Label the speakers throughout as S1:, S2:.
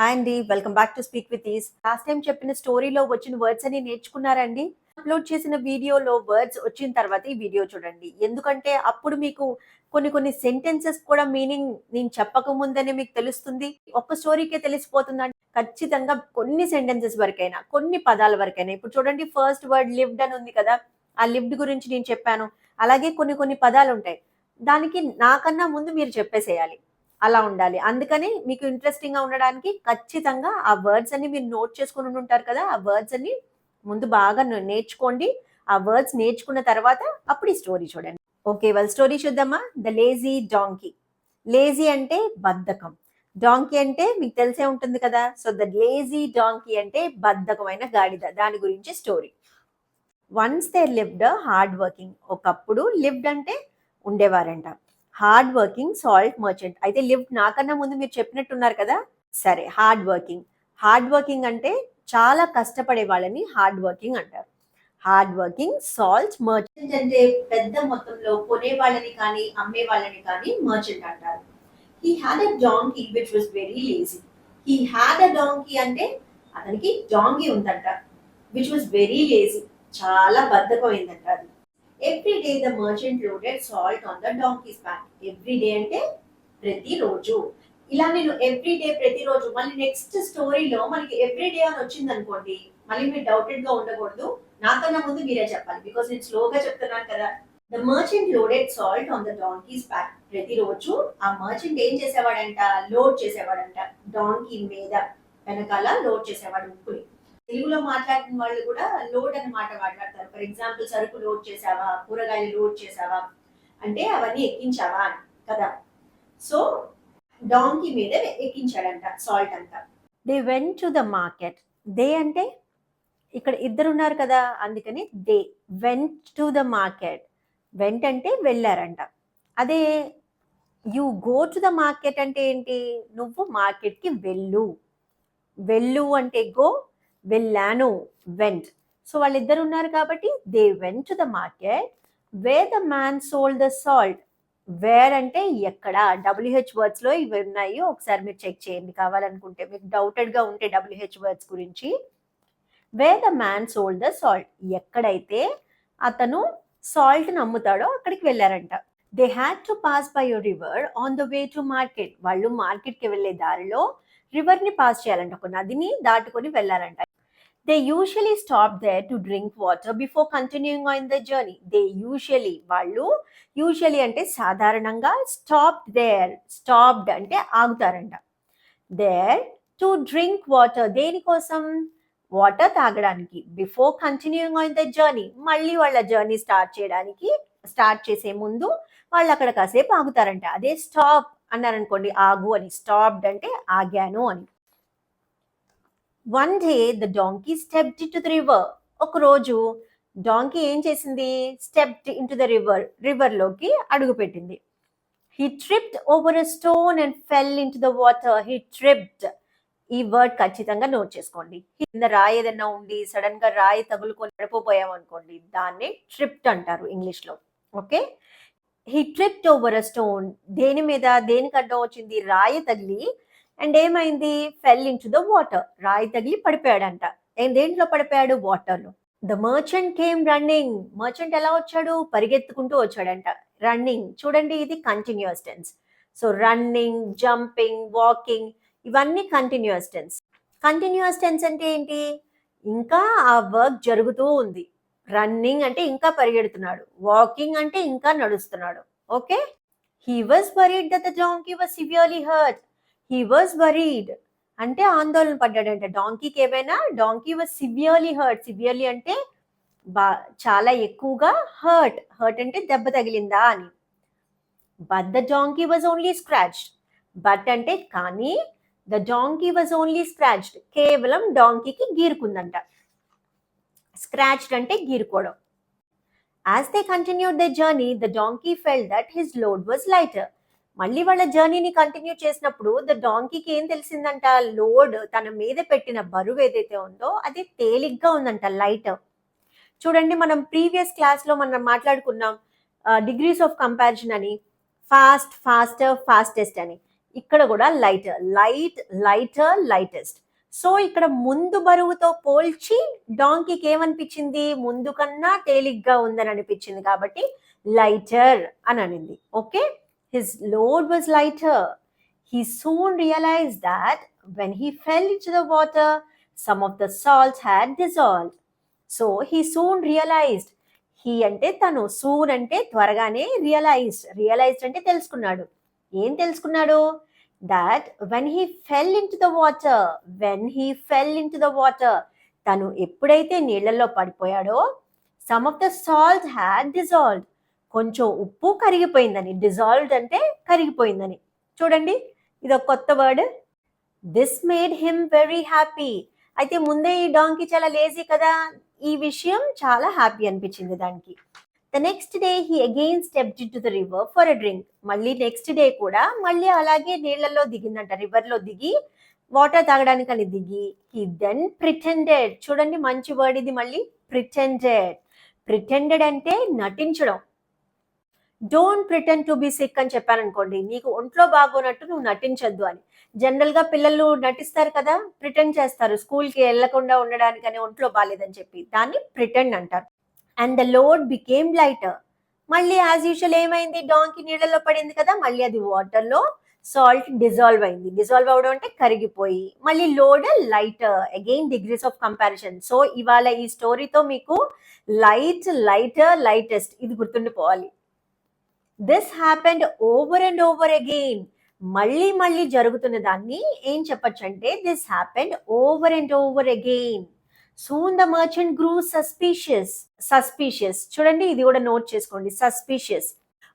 S1: Hi అండి welcome back to speak with is last time చెప్పిన స్టోరీలో వచ్చిన వర్డ్స్ అని నేర్చుకున్నారండి? అప్లోడ్ చేసిన వీడియోలో వర్డ్స్ వచ్చిన తర్వాత ఈ వీడియో చూడండి. ఎందుకంటే అప్పుడు మీకు కొన్ని కొన్ని సెంటెన్సెస్ కూడా మీనింగ్ నేను చెప్పక ముందనే మీకు తెలుస్తుంది. ఒక్క స్టోరీకే తెలిసిపోతుందండి. ఖచ్చితంగా కొన్ని సెంటెన్సెస్ వరకైనా కొన్ని పదాల వరకైనా. ఇప్పుడు చూడండి ఫస్ట్ వర్డ్ లివ్డ్ అని ఉంది కదా? ఆ లివ్డ్ గురించి నేను చెప్పాను. అలాగే కొన్ని కొన్ని పదాలు ఉంటాయి. దానికి నాకన్నా ముందు మీరు చెప్పేసేయాలి. అలా ఉండాలి. అందుకని మీకు ఇంట్రెస్టింగ్గా ఉండడానికి ఖచ్చితంగా ఆ వర్డ్స్ అన్ని మీరు నోట్ చేసుకుని ఉంటారు కదా ఆ వర్డ్స్ అన్ని ముందు బాగా నేర్చుకోండి. ఆ వర్డ్స్ నేర్చుకున్న తర్వాత అప్పుడు ఈ స్టోరీ చూడండి. ఓకే వాళ్ళ స్టోరీ చూద్దామా? ద లేజీ డాంకీ లేజీ అంటే బద్ధకం. డాంకీ అంటే మీకు తెలిసే ఉంటుంది కదా? సో ద లేజీ డాంకీ అంటే బద్ధకమైన గాడిద. దాని గురించి story once they lived hard working ఒకప్పుడు లివ్డ్ అంటే ఉండేవారంట. Hard working salt merchant. అయితే లిఫ్ట్ నాకన్నా ముందు మీరు చెప్పినట్టున్నారు కదా? సరే హార్డ్ వర్కింగ్. హార్డ్ వర్కింగ్ అంటే చాలా కష్టపడే వాళ్ళని హార్డ్ వర్కింగ్ అంటారు. హార్డ్ వర్కింగ్ సాల్ట్ మర్చెంట్ అంటే పెద్ద మొత్తంలో కొనే వాళ్ళని కానీ అమ్మే వాళ్ళని కానీ మర్చెంట్ అంటారు. He had a donkey which was very lazy he had a donkey అంటే అతనికి డాంకీ ఉందంట విచ్ వాస్ వెరీ లేజీ చాలా బద్ధకమైందంట అది. Every day the merchant loaded salt on the donkey's back every day అంటే ప్రతిరోజు. ఇలా నేను ఎవ్రీ డే ప్రతిరోజు మళ్ళీ నెక్స్ట్ స్టోరీలో మనకి ఎవ్రీ డే అని వచ్చింది అనుకోండి మళ్ళీ మీరు డౌటెడ్గా ఉండకూడదు. నాకన్నా ముందు మీరే చెప్పాలి బికాస్ నేను స్లోగా చెప్తున్నాను కదా. The merchant loaded salt on the donkey's back ప్రతిరోజు ఆ మర్చెంట్ ఏం చేసేవాడంట? లోడ్ చేసేవాడంట. డాంకీ మీద. వెనకాల లోడ్ చేసేవాడు ఉప్పుని తెలుగులో మాట్లాడిన వాళ్ళు కూడా లోడ్ అనే మాట మాట్లాడతారు. ఫర్ ఎగ్జాంపుల్ సరుకు లోడ్ చేసావా కూరగాయలు లోడ్ చేసావా అంటే అవన్నీ ఎక్కించావా అని కదా? సో డాంకి మీద ఎక్కించాడంట సాల్ట్ అంతా. They went to the market they అంటే ఇక్కడ ఇద్దరు ఉన్నారు కదా అందుకని they went to the market went అంటే వెళ్ళారంట. అదే you go to the market అంటే ఏంటి? నువ్వు మార్కెట్కి వెళ్ళు. వెళ్ళు అంటే గో వెళ్ళాను వెంట్ సో వాళ్ళిద్దరు ఉన్నారు కాబట్టి they went to the market way the man sold the salt where అంటే ఎక్కడ? డబ్ల్యూహెచ్ వర్డ్స్లో ఇవి ఉన్నాయి. ఒకసారి మీరు చెక్ చేయండి. కావాలనుకుంటే మీకు డౌటెడ్గా ఉంటే డబ్ల్యూహెచ్ వర్డ్స్ గురించి. Way the man sold the salt ఎక్కడైతే అతను సాల్ట్ అమ్ముతాడో అక్కడికి వెళ్ళారంట. They had to pass by river on the way to market వాళ్ళు మార్కెట్కి వెళ్ళే దారిలో రివర్ని పాస్ చేయాలంట. ఒక నదిని దాటుకొని వెళ్ళాలంట they usually stop there to drink water before continuing on the journey they usually వాళ్ళు యూజువలీ అంటే సాధారణంగా స్టాప్ దేర్ స్టాప్డ్ అంటే ఆగుతారంట. దేర్ టు డ్రింక్ వాటర్ దేనికోసం? వాటర్ తాగడానికి. Before continuing on the journey మళ్ళీ వాళ్ళ జర్నీ స్టార్ట్ చేయడానికి స్టార్ట్ చేసే ముందు వాళ్ళు అక్కడ కాసేపు ఆగుతారంట. అదే స్టాప్ అన్నారనుకోండి ఆగు అని. స్టాప్డ్ అంటే ఆగాను అని. One day the donkey stepped to the river. ఒక రోజు డాంకీ ఏం చేసింది? Stepped into the river రివర్లోకి అడుగు పెట్టింది. He tripped over a stone and fell into the water he tripped ఈ వర్డ్ ఖచ్చితంగా నోట్ చేసుకోండి. కింద రాయి ఏదైనా ఉండి సడన్గా రాయి తగులుకొని పడిపోయాం అనుకోండి దాన్ని ట్రిప్ట్ అంటారు ఇంగ్లీష్లో. Okay? He tripped over a stone దేని మీద? దేనికి అడ్డం వచ్చింది? రాయి తగిలి అండ్ ఏమైంది? Fell into the water. రాయి తగిలి పడిపోయాడంట. ఏం దేంట్లో పడిపోయాడు? వాటర్లో the merchant came running. Merchant ఎలా వచ్చాడు? పరిగెత్తుకుంటూ వచ్చాడంట. రన్నింగ్. చూడండి ఇది continuous tense. So running jumping walking ఇవన్నీ కంటిన్యూస్ టెన్స్. కంటిన్యూస్ టెన్స్ అంటే ఏంటి? ఇంకా ఆ వర్క్ జరుగుతూ ఉంది. రన్నింగ్ అంటే ఇంకా పరిగెడుతున్నాడు. వాకింగ్ అంటే ఇంకా నడుస్తున్నాడు. Okay? He was worried that the donkey was severely hurt. He was worried అంటే ఆందోళన పడ్డాడంట. డాంకీకి ఏమైనా? Donkey was severely hurt severely అంటే బా చాలా ఎక్కువగా హర్ట్ హర్ట్ అంటే దెబ్బ తగిలిందా అని. But the donkey was only scratched but అంటే కానీ the donkey was only scratched కేవలం డాంకీకి గీరుకుందంట. స్క్రాచ్డ్ అంటే గీరుకోవడం. As they continued the journey the donkey fell that his load was lighter మళ్ళీ వాళ్ళ జర్నీని కంటిన్యూ చేసినప్పుడు ద డాంకీకి ఏం తెలిసిందంట? లోడ్ తన మీద పెట్టిన బరువు ఏదైతే ఉందో అది తేలిగ్గా ఉందంట లైట్. చూడండి మనం ప్రీవియస్ క్లాస్లో మనం మాట్లాడుకున్నాం డిగ్రీస్ ఆఫ్ కంపారిజన్ అని. ఫాస్ట్ ఫాస్టర్ ఫాస్టెస్ట్ అని. ఇక్కడ కూడా lighter light lighter lightest. So ఇక్కడ ముందు బరువుతో పోల్చి డాంకీకి ఏమనిపించింది? ముందు కన్నా తేలిగ్గా ఉందని అనిపించింది కాబట్టి లైటర్ అని అనింది. Okay? His load was lighter. He soon realized that when he fell into the water, some of the salt had dissolved. So he soon realized. He అంటే తను సూన్ అంటే త్వరగానే రియలైజ్డ్ రియలైజ్డ్ అంటే తెలుసుకున్నాడు ఏం తెలుసుకున్నాడు that when he fell into the water when he fell into the water తను ఎప్పుడైతే నీళ్ళల్లో పడిపోయాడో some of the salt had dissolved కొంచెం ఉప్పు కరిగిపోయిందని డిజాల్వ్డ్ అంటే కరిగిపోయిందని. చూడండి ఇది ఒక కొత్త word this made him very happy అయితే ముందే ఈ డాంకి చాలా లేజీ కదా? ఈ విషయం చాలా హ్యాపీ అనిపించింది దానికి. The next day he again step to the river for a drink మళ్ళీ నెక్స్ట్ డే కూడా మళ్ళీ అలాగే నీళ్ళలో దిగిందంట. రివర్లో దిగి వాటర్ తాగడానికి అని దిగి హీ దెన్ ప్రిటెండెడ్ చూడండి మంచి వర్డ్ ఇది మళ్ళీ ప్రిటెండెడ్ ప్రిటెండెడ్ అంటే నటించడం. Don't pretend to be sick అని చెప్పాను అనుకోండి నీకు ఒంట్లో బాగోనట్టు నువ్వు నటించొద్దు అని. జనరల్గా పిల్లలు నటిస్తారు కదా ప్రిటెండ్ చేస్తారు స్కూల్కి వెళ్ళకుండా ఉండడానికని ఒంట్లో బాగాలేదని చెప్పి. దాన్ని ప్రిటెండ్ అంటారు. And the load became lighter మళ్ళీ యాజ్ యూజువల్ ఏమైంది? డాంకి నీళ్ళలో పడింది కదా మళ్ళీ అది వాటర్లో సాల్ట్ డిజాల్వ్ అయింది. డిజాల్వ్ అవడం అంటే కరిగిపోయి. మళ్ళీ load lighter again degrees of comparison so ఇవాళ ఈ స్టోరీతో మీకు లైట్ లైటర్ లైటెస్ట్ ఇది గుర్తుండిపోవాలి. This happened over and over again మళ్ళీ మళ్ళీ జరుగుతున్న దాన్ని ఏం చెప్పచ్చు అంటే this happened over and over again soon the merchant grew suspicious suspicious చూడండి ఇది కూడా నోట్ చేసుకోండి. సస్పీషియస్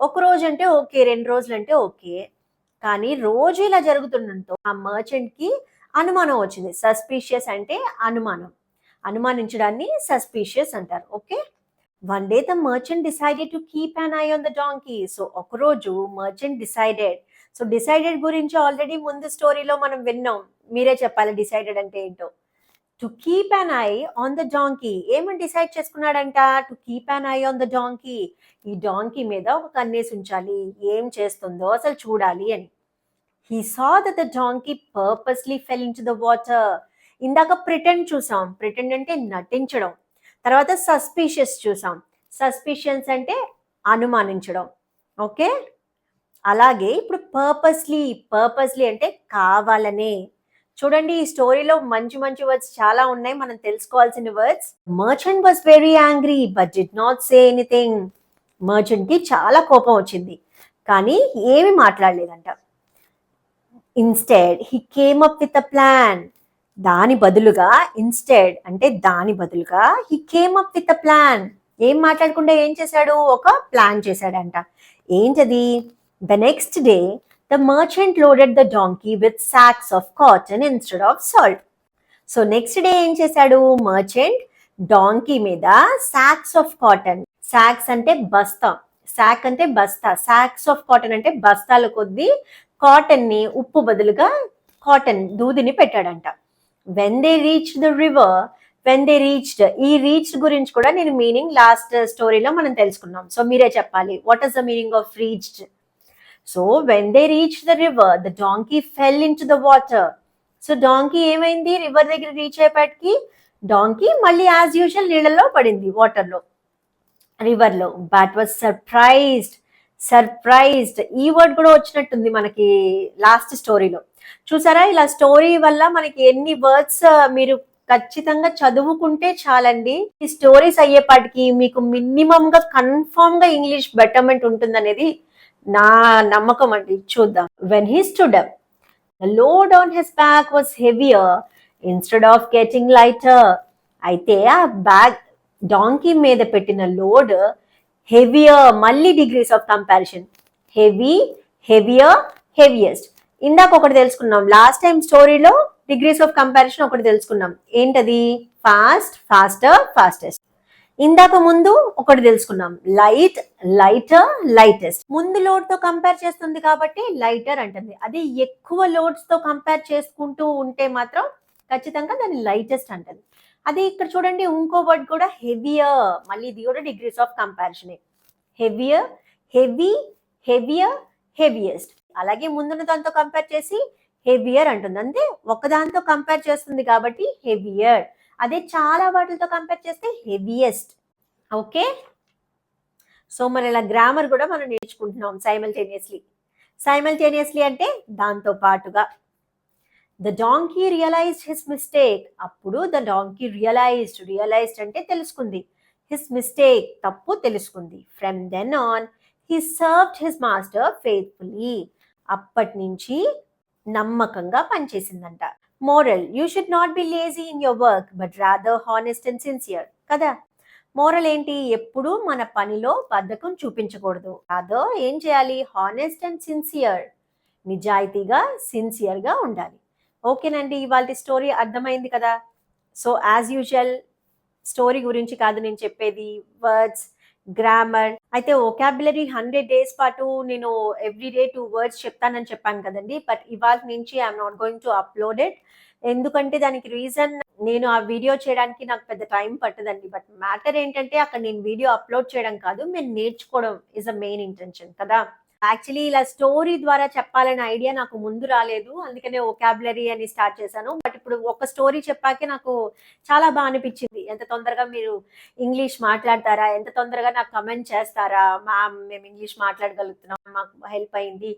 S1: ఒక రోజు అంటే ఓకే రెండు రోజులు అంటే ఓకే కానీ రోజు ఇలా జరుగుతుండటంతో ఆ మర్చెంట్కి అనుమానం వచ్చింది. సస్పీషియస్ అంటే అనుమానం. అనుమానించడాన్ని సస్పీషియస్ అంటారు. Okay one day the merchant decided to keep an eye on the donkey so ఒకరోజు మర్చెంట్ డిసైడెడ్ సో డిసైడెడ్ గురించి ఆల్రెడీ ముందు స్టోరీలో మనం విన్నాం. మీరే చెప్పాలి డిసైడెడ్ అంటే ఏంటో. To keep an eye on the donkey ఏమని decide చేసుకున్నాడంట? To keep an eye on the donkey ఈ డాంకీ మీద ఒక కన్నేసి ఉంచాలి. ఏం చేస్తుందో అసలు చూడాలి అని. He saw that the donkey purposely fell into the water ఇందాక ప్రిటెండ్ చూసాం. ప్రిటెండ్ అంటే నటించడం. తర్వాత సస్పీషియస్ చూసాం. సస్పిషన్స్ అంటే అనుమానించడం. ఓకే? అలాగే ఇప్పుడు పర్పస్లీ పర్పస్లీ అంటే కావాలనే. చూడండి ఈ స్టోరీలో మంచి మంచి వర్డ్స్ చాలా ఉన్నాయి. మనం తెలుసుకోవాల్సిన words merchant was very angry but did not say anything మర్చెంట్కి చాలా కోపం వచ్చింది. కానీ ఏమి మాట్లాడలేదంట. Instead he came up with a plan దాని బదులుగా ఇన్స్టెడ్ అంటే దాని బదులుగా he came up with a plan ఏం మాట్లాడకుండా ఏం చేశాడు? ఒక ప్లాన్ చేశాడంట. ఏంటది? The next day the merchant loaded the donkey with sacks of cotton instead of salt so next day ఏం చేశాడు? మర్చెంట్ డాంకీ మీద సాక్స్ ఆఫ్ కాటన్ సాక్స్ అంటే బస్తా. సాక్ అంటే బస్తా. సాక్స్ ఆఫ్ కాటన్ అంటే బస్తాల కొద్దీ కాటన్ని ఉప్పు బదులుగా కాటన్ దూదిని పెట్టాడంట. When they reach the river when they reached ఈ రీచ్డ్ గురించి కూడా నేను మీనింగ్ లాస్ట్ స్టోరీలో మనం తెలుసుకున్నాం. సో మీరే చెప్పాలి. What is the meaning of reached so when they reach the river the donkey fell into the water so donkey ఏమైంది? రివర్ దగ్గర రీచ్ అయ్యేపాటికి డాంకీ మళ్ళీ యాజ్ యూజువల్ నీళ్ళలో పడింది వాటర్లో రివర్లో బట్ వాజ్ సర్ప్రైజ్డ్ సర్ప్రైజ్డ్. ఈ వర్డ్ కూడా వచ్చినట్టుంది మనకి లాస్ట్ స్టోరీలో. చూసారా? ఇలా స్టోరీ వల్ల మనకి ఎన్ని వర్డ్స్ మీరు ఖచ్చితంగా చదువుకుంటే చాలండి. ఈ స్టోరీస్ అయ్యేపాటికి మీకు మినిమం గా కన్ఫర్మ్గా ఇంగ్లీష్ బెటర్మెంట్ ఉంటుందనేది నా నమ్మకం అండి. చూద్దాం. When he stood up the load on his back was heavier instead of getting lighter అయితే ఆ బ్యాగ్ డాంకీ మీద పెట్టిన లోడ్ హెవియర్ మళ్ళీ degrees of comparison heavy heavier heaviest. ఇందాక ఒకటి తెలుసుకున్నాం. లాస్ట్ టైం స్టోరీలో డిగ్రీస్ ఆఫ్ కంపారిజన్ ఒకటి తెలుసుకున్నాం. ఏంటది? Fast faster fastest. ఇందాక ముందు ఒకటి తెలుసుకున్నాం. Light lighter lightest. ముందు లోడ్తో కంపేర్ చేస్తుంది కాబట్టి లైటర్ అంటుంది. అదే ఎక్కువ లోడ్స్తో కంపేర్ చేసుకుంటూ ఉంటే మాత్రం ఖచ్చితంగా దాన్ని లైటెస్ట్ అంటది. అదే ఇక్కడ చూడండి ఇంకో వర్డ్ కూడా హెవియర్ మళ్ళీ ఇది కూడా degrees of comparison heavier heavy heavier heaviest అలాగే ముందున్న దాంతో కంపేర్ చేసి హెవియర్ అంటుంది. అంటే ఒకదాంతో కంపేర్ చేస్తుంది కాబట్టి హెవియర్ అదే చాలా వాటితో కంపేర్ చేస్తే హెవియెస్ట్ ఓకే? సో మరి ఇలా గ్రామర్ కూడా మనం నేర్చుకుంటున్నాం సైమల్టేనియస్లీ సైమల్టేనియస్లీ అంటే దాంతో పాటుగా. The donkey realized his mistake అప్పుడు ద డాంకీ రియలైజ్డ్ రియలైజ్డ్ అంటే తెలుసుకుంది. హిస్ మిస్టేక్ తప్పు తెలుసుకుంది. From then on he served his master faithfully అప్పటి నుంచి నమ్మకంగా పనిచేసిందంట. Moral you should not be lazy in your work but rather honest and sincere కదా? Moral ఏంటి? ఎప్పుడూ మన పనిలో బద్ధకం చూపించకూడదు. అదో ఏం చేయాలి? హానెస్ట్ అండ్ సిన్సియర్ నిజాయితీగా సిన్సియర్గా ఉండాలి. ఓకేనండి ఇవాళ స్టోరీ అర్థమైంది కదా. సో యాజ్ యూజువల్ స్టోరీ గురించి కాదు నేను చెప్పేది వర్డ్స్ గ్రామర్ అయితే ఒకాబులరీ హండ్రెడ్ డేస్ పాటు నేను ఎవ్రీ డే టూ వర్డ్స్ చెప్తానని చెప్పాను కదండి. బట్ ఇవాళ నుంచి I'm not going to upload it ఎందుకంటే దానికి రీజన్ నేను ఆ వీడియో చేయడానికి నాకు పెద్ద టైం పట్టదండి. బట్ మ్యాటర్ ఏంటంటే అక్కడ నేను వీడియో అప్లోడ్ చేయడం కాదు మేము నేర్చుకోవడం ఇస్ అ మెయిన్ ఇంటెన్షన్ కదా. యాక్చువల్లీ ఇలా స్టోరీ ద్వారా చెప్పాలనే ఐడియా నాకు ముందు రాలేదు. అందుకనే ఒకాబులరీ అని స్టార్ట్ చేశాను. బట్ ఇప్పుడు ఒక స్టోరీ చెప్పాకే నాకు చాలా బాగా అనిపించింది. ఎంత తొందరగా మీరు ఇంగ్లీష్ మాట్లాడతారా? ఎంత తొందరగా నాకు కమెంట్ చేస్తారా? మ్యామ్ మేము ఇంగ్లీష్ మాట్లాడగలుగుతున్నాం. మాకు హెల్ప్ అయింది.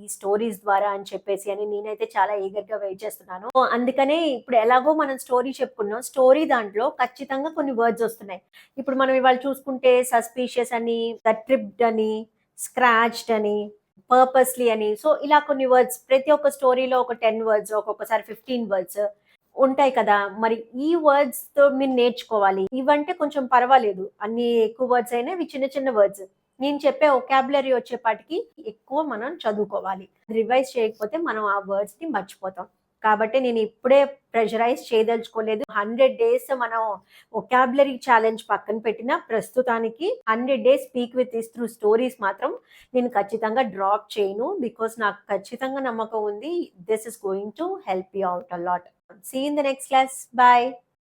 S1: ఈ స్టోరీస్ ద్వారా అని చెప్పేసి అని నేనైతే చాలా ఈగర్గా వెయిట్ చేస్తున్నాను అందుకనే ఇప్పుడు ఎలాగో మనం స్టోరీ చెప్పుకున్నాం. స్టోరీ దాంట్లో ఖచ్చితంగా కొన్ని వర్డ్స్ వస్తున్నాయి. ఇప్పుడు మనం ఇవాళ చూసుకుంటే సస్పీషియస్ అని ట్రిప్డ్ అని స్క్రాచ్డ్ అని పర్పస్లీ అని. సో ఇలా కొన్ని వర్డ్స్ ప్రతి ఒక్క స్టోరీలో ఒక టెన్ వర్డ్స్ ఒక్కొక్కసారి ఫిఫ్టీన్ వర్డ్స్ ఉంటాయి కదా. మరి ఈ వర్డ్స్తో మీరు నేర్చుకోవాలి. ఇవంటే కొంచెం పర్వాలేదు. అన్ని ఎక్కువ వర్డ్స్ అయినా ఇవి చిన్న చిన్న వర్డ్స్ నేను చెప్పే ఒకాబులరీ వచ్చేపాటికి ఎక్కువ మనం చదువుకోవాలి. రివైజ్ చేయకపోతే మనం ఆ వర్డ్స్ని మర్చిపోతాం. కాబట్టి నేను ఇప్పుడే ప్రెషరైజ్ చేయదలుచుకోలేదు. హండ్రెడ్ డేస్ మనం ఒకాబులరీ ఛాలెంజ్ పక్కన పెట్టిన ప్రస్తుతానికి hundred days speak with us through stories మాత్రం నేను ఖచ్చితంగా డ్రాప్ చేయను బికాస్ నాకు ఖచ్చితంగా నమ్మకం ఉంది. This is going to help you out a lot see in the next class. Bye.